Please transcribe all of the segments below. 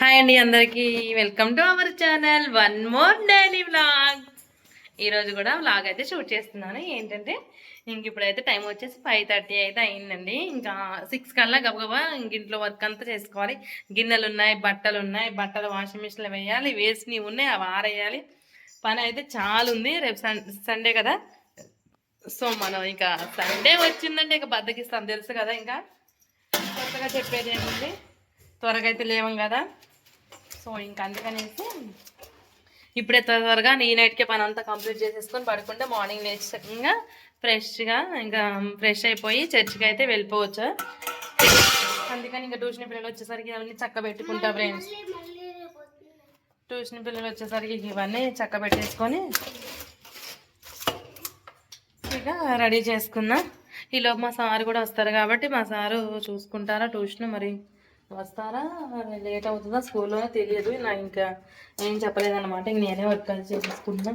Hi అండి అందరికీ. Welcome to our channel one more daily vlog ఈరోజు కూడా వ్లాగ్ అయితే షూట్ చేస్తున్నాను. ఏంటంటే ఇంక ఇప్పుడైతే టైం వచ్చేసి ఫైవ్ థర్టీ అయితే అయిందండి. ఇంకా సిక్స్ కల్లా గబగబా ఇంక ఇంట్లో వర్క్ అంతా చేసుకోవాలి. గిన్నెలు ఉన్నాయి బట్టలు ఉన్నాయి బట్టలు వాషింగ్ మిషన్లో వేయాలి వేసినవి ఉన్నాయి అవి ఆరేయాలి. పని అయితే చాలా ఉంది రేపు సన్ సండే కదా. సో మనం ఇంకా సండే వచ్చిందంటే ఇంకా బద్దకిస్తాం. తెలుసు కదా ఇంకా. కొత్తగా చెప్పేది ఏముంది? త్వరగా అయితే లేవం కదా. సో ఇంకా అందుకనేసి ఇప్పుడే త్వర త్వరగా నీ నైట్కే పని అంతా కంప్లీట్ చేసేసుకొని పడుకుంటే మార్నింగ్ లేచకంగా ఫ్రెష్గా ఇంకా ఫ్రెష్ అయిపోయి చర్చికి అయితే వెళ్ళిపోవచ్చు. అందుకని ఇంకా ట్యూషన్ పిల్లలు వచ్చేసరికి అవన్నీ చక్క పెట్టుకుంటా ఫ్రెండ్స్ ట్యూషన్ పిల్లలు వచ్చేసరికి ఇవన్నీ చక్క పెట్టేసుకొని ఇక రెడీ చేసుకున్నా. ఈలోపు మా సారు కూడా వస్తారు కాబట్టి మా సారు చూసుకుంటారా ట్యూషన్ మరి? వస్తారా? లేట్ అవుతుందా? స్కూల్లో తెలియదు. నా ఇంకా ఏం చెప్పలేదన్నమాట. ఇంక నేనే వర్క్ చేసేసుకుంటున్నా.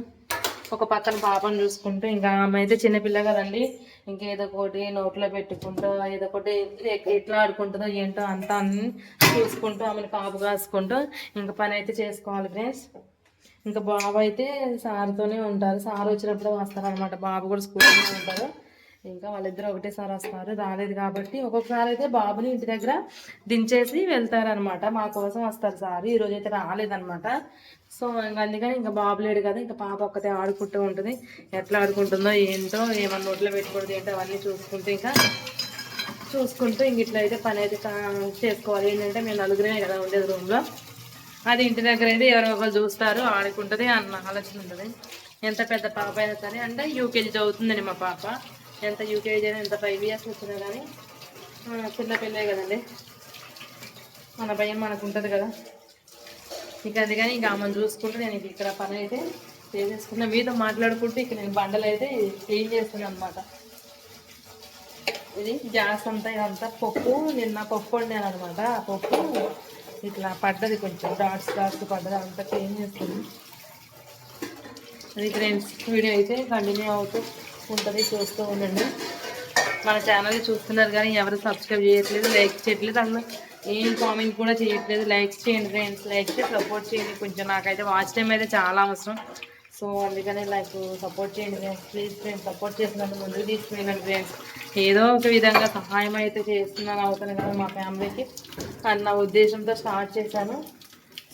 ఒక పక్కన పాపను చూసుకుంటూ ఇంకా ఆమె అయితే చిన్నపిల్ల కదండి. ఇంకా ఏదో ఒకటి నోట్లో పెట్టుకుంటూ ఏదో ఒకటి ఎట్లా ఆడుకుంటుందో ఏంటో అంతా అన్ని చూసుకుంటూ ఆమెను కాపు కాసుకుంటూ ఇంకా పని అయితే చేసుకోవాలి ఫ్రెండ్స్. ఇంకా బాబు అయితే సార్తోనే ఉంటారు. సార్ వచ్చినప్పుడు వస్తారనమాట బాబు కూడా స్కూల్లోనే ఉంటారు. ఇంకా వాళ్ళిద్దరు ఒకటేసారి వస్తారు. రాలేదు కాబట్టి ఒక్కొక్కసారి అయితే బాబుని ఇంటి దగ్గర దించేసి వెళ్తారనమాట మా కోసం వస్తారు సార్. ఈరోజు అయితే రాలేదనమాట సో ఇంకా అందుకని ఇంకా బాబు లేడు కదా ఇంకా పాప ఒక్కతే ఆడుకుంటూ ఉంటుంది. ఎట్లా ఆడుకుంటుందో ఏంటో ఏమన్నా నోట్లో పెట్టుకుంటుంది ఏంటో అవన్నీ చూసుకుంటూ ఇంకా చూసుకుంటూ ఇంక ఇట్లా అయితే పని అయితే చేసుకోవాలి. ఏంటంటే మేము నలుగురే కదా ఉండేది రూమ్లో. అది ఇంటి దగ్గర అయితే ఎవరో ఒకరు చూస్తారు ఆడుకుంటుంది అన్న ఆలోచన ఉంటుంది. ఎంత పెద్ద పాప అయినా సరే. అంటే యూకేజీ చదువుతుందండి మా పాప. ఎంత యూకేజీ అయినా ఎంత ఫైవ్ ఇయర్స్ వచ్చినా కానీ ఆ, చిన్న పిల్లే కదండి. మన భయం మనకు ఉంటుంది కదా. ఇక అది కానీ ఇంకా ఆమెను చూసుకుంటూ నేను ఇక్కడ పని అయితే చేసేసుకున్నా. మీతో మాట్లాడుకుంటూ ఇక నేను బండలు అయితే క్లీన్ చేస్తున్నాను అనమాట ఇది గ్యాస్ అంతా ఇదంతా పప్పు నిన్న పప్పు వండాను అనమాట ఆ పప్పు ఇట్లా పడ్డది కొంచెం. డాట్స్ డాట్స్ పడ్డది అంతా క్లీన్ చేస్తుంది అది ఫ్రెండ్స్ వీడియో అయితే కంటిన్యూ అవుతూ ఉంటుంది చూస్తూ ఉండండి. మన ఛానల్ చూస్తున్నారు కానీ ఎవరు సబ్స్క్రైబ్ చేయట్లేదు లైక్ చేయట్లేదు. అందులో ఏం కామెంట్ కూడా చేయట్లేదు. లైక్ చేయండి ఫ్రెండ్స్ లైక్ చేసి సపోర్ట్ చేయండి. కొంచెం నాకైతే వాచ్ టైం అయితే చాలా అవసరం. సో అందుకని లైక్ సపోర్ట్ చేయండి ఫ్రెండ్స్ ప్లీజ్ ఫ్రెండ్స్ సపోర్ట్ చేసినందుకు ముందుకు తీసుకునేయండి ఫ్రెండ్స్ ఏదో ఒక విధంగా సహాయం అయితే చేస్తున్నాను అవుతాను కదా మా ఫ్యామిలీకి అన్న ఉద్దేశంతో స్టార్ట్ చేశాను.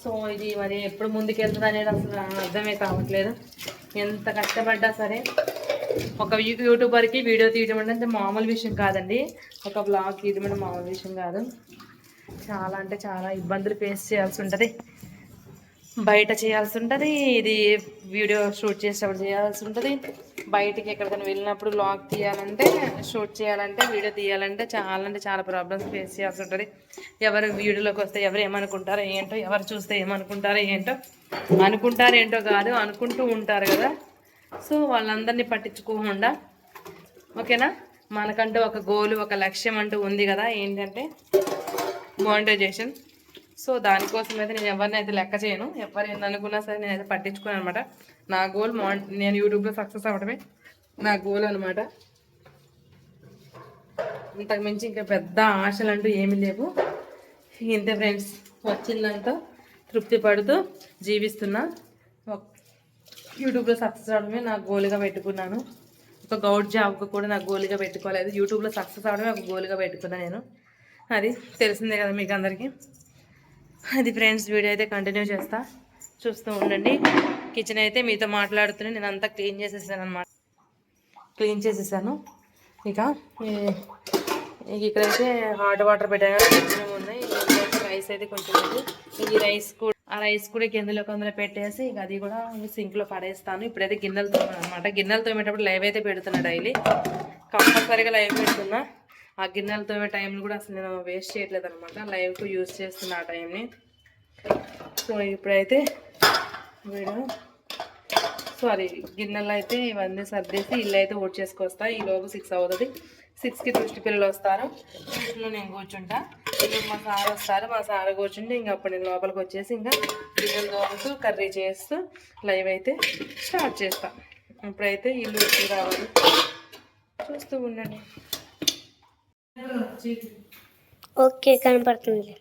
సో ఇది మరి ఎప్పుడు ముందుకెళ్తుంది అనేది అసలు అర్థమే కావట్లేదు. ఎంత కష్టపడ్డా సరే ఒక యూట్యూబర్కి వీడియో తీయడం అంటే మామూలు విషయం కాదండి. ఒక బ్లాగ్ తీయడం అంటే మామూలు విషయం కాదు. చాలా అంటే చాలా ఇబ్బందులు ఫేస్ చేయాల్సి ఉంటుంది. బయట చేయాల్సి ఉంటుంది. ఇది వీడియో షూట్ చేసేటప్పుడు చేయాల్సి ఉంటుంది. బయటికి ఎక్కడికైనా వెళ్ళినప్పుడు బ్లాగ్ తీయాలంటే షూట్ చేయాలంటే వీడియో తీయాలంటే చాలా అంటే చాలా ప్రాబ్లమ్స్ ఫేస్ చేయాల్సి ఉంటుంది. ఎవరు వీడియోలోకి వస్తే ఎవరు ఏమనుకుంటారో ఏంటో ఎవరు చూస్తే ఏమనుకుంటారో ఏంటో అనుకుంటారు ఏంటో కాదు అనుకుంటూ ఉంటారు కదా. సో వాళ్ళందరినీ పట్టించుకోకుండా ఓకేనా? మనకంటూ ఒక గోల్ ఒక లక్ష్యం అంటూ ఉంది కదా ఏంటంటే మానిటైజేషన్ సో దానికోసం అయితే నేను ఎవరిని అయితే లెక్క చేయను ఎవరు ఎన్ని అనుకున్నా సరే నేనైతే పట్టించుకోను అనమాట. నా గోల్ మాన్ నేను యూట్యూబ్లో సక్సెస్ అవ్వడమే నా గోల్ అనమాట. ఇంతకు మించి ఇంకా పెద్ద ఆశలు అంటూ ఏమీ లేవు. ఇంతే ఫ్రెండ్స్ వచ్చిందంతా తృప్తి పడుతూ జీవిస్తున్నా. యూట్యూబ్లో సక్సెస్ అవడమే నాకు గోలుగా పెట్టుకున్నాను. ఒక గౌడ్ జాబ్కి కూడా నాకు గోలుగా పెట్టుకోలేదు. యూట్యూబ్లో సక్సెస్ అవడమే ఒక గోలుగా పెట్టుకున్నాను నేను. అది తెలిసిందే కదా మీకు అందరికీ. అది ఫ్రెండ్స్ వీడియో అయితే కంటిన్యూ చేస్తా. చూస్తూ ఉండండి. కిచెన్ అయితే మీతో మాట్లాడుతూనే నేను అంతా క్లీన్ చేసేసాను అనమాట క్లీన్ చేసేసాను. ఇక ఇక్కడైతే హాట్ వాటర్ పెట్టాను. ఉన్నాయి. రైస్ అయితే కొంచెం ఈ రైస్ కూడా ఆ రైస్ కూడా గిన్నెలో కొందరు పెట్టేసి ఇక అది కూడా సింక్లో పడేస్తాను. ఇప్పుడైతే గిన్నెలు తోమాను అనమాట గిన్నెలు తోమేటప్పుడు లైవ్ అయితే పెడుతున్నా డైలీ కంపల్సరీగా లైవ్ పెడుతున్నా. ఆ గిన్నెలు తోమే టైంని కూడా అసలు నేను వేస్ట్ చేయట్లేదు అనమాట లైవ్కు యూజ్ చేస్తున్నా ఆ టైంని సో ఇప్పుడైతే వీడు సారీ గిన్నెలు అయితే ఇవన్నీ సర్దేసి ఇల్లు అయితే ఊడ్ చేసుకొస్తా ఈ లోపు సిక్స్ అవుతుంది. సిక్స్కి దృష్టి పిల్లలు వస్తారు. ఇంట్లో నేను కూర్చుంటా. ఇప్పుడు మా సార్ వస్తారు. మా సార్ కూర్చుంటే ఇంకా అప్పుడు నేను లోపలికి వచ్చేసి ఇంకా గిన్నెలు తోముతూ కర్రీ చేస్తూ లైవ్ అయితే స్టార్ట్ చేస్తా. ఇప్పుడైతే ఇల్లు వచ్చి రావాలి. చూస్తూ ఉండండి. ఓకే కనపడుతుంది.